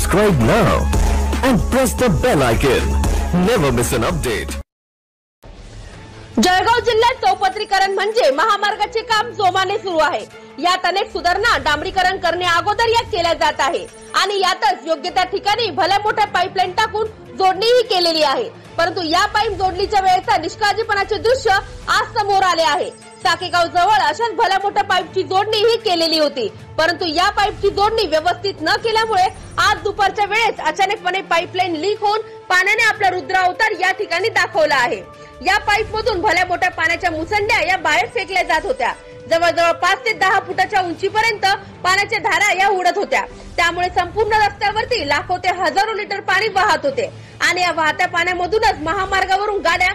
Subscribe now and press the bell icon. Never miss an update. Jalgaon जिल्ह्यात चौपत्रीकरण म्हणजे महामार्गाचे काम जोमाने सुरू आहे यात अनेक सुधारणा डांबरीकरण करणे अगोदर यात केल्या जात आहे आणि यातच योग्य त्या ठिकाणी भल्या मोठ्या पाईपलाईन टाकून जोडणीही केलेली आहे परंतु या पाईप जोडणीच्या वेळेचा निष्काळजीपणाचे दृश्य आज समोर आले आहे साकेगाव जवळ अशाच भल्या मोठ्या पाईपची जोडणी ही केलेली होती. परंतु या पाईपची जोडणी व्यवस्थित न केल्यामुळे आज दुपारच्या वेळेस अचानकपणे पाईपलाईन लीक होऊन पाण्याने आपला रुद्रावतार या ठिकाणी दाखवला आहे. या पाईप मधून भल्या मोठ्या पाण्याच्या मुसंड्या या बाहेर फेकल्या जात होत्या. जवळजवळ पाच ते दहा फुटाच्या उंचीपर्यंत पाण्याच्या धारा या उडत होत्या. त्यामुळे संपूर्ण रस्त्यावरती लाखो ते हजारो लिटर पाणी वाहत होते. आणि या वाहत्या पाण्यामधूनच महामार्गावरून गाड्या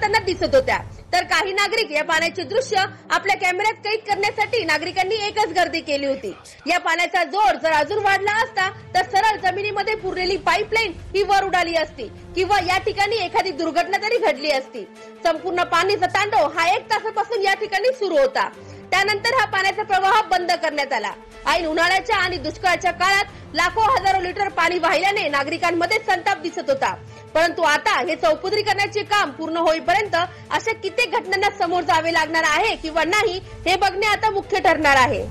करताना दिसत होत्या. तर काही नागरिक या पाण्याचे दृश्य आपल्या कॅमेऱ्यात कैद करण्यासाठी नागरिकांनी एकच गर्दी केली होती. या पाण्याचा जोर जर अजून वाढला असता तर सरळ जमिनीमध्ये पुरलेली पाईपलाईन ही वर उडाली असती किंवा या ठिकाणी एखादी दुर्घटना तरी घडली असती. संपूर्ण पाणीचा तांडव हा एक तासापासून या ठिकाणी सुरू होता. त्यानंतर हा पाण्याचा प्रवाह बंद करण्यात आला. ऐन उन्हाळ्याच्या आणि दुष्काळाच्या काळात लाखो हजारो लिटर पाणी वाहिल्याने नागरिकांमध्ये संताप दिसत होता. परंतु आता हे चौपदरीकरणाचे काम पूर्ण होईपर्यंत अशा कित्येक घटनांना समोर जावे लागणार आहे किंवा नाही हे बघणे आता मुख्य ठरणार आहे.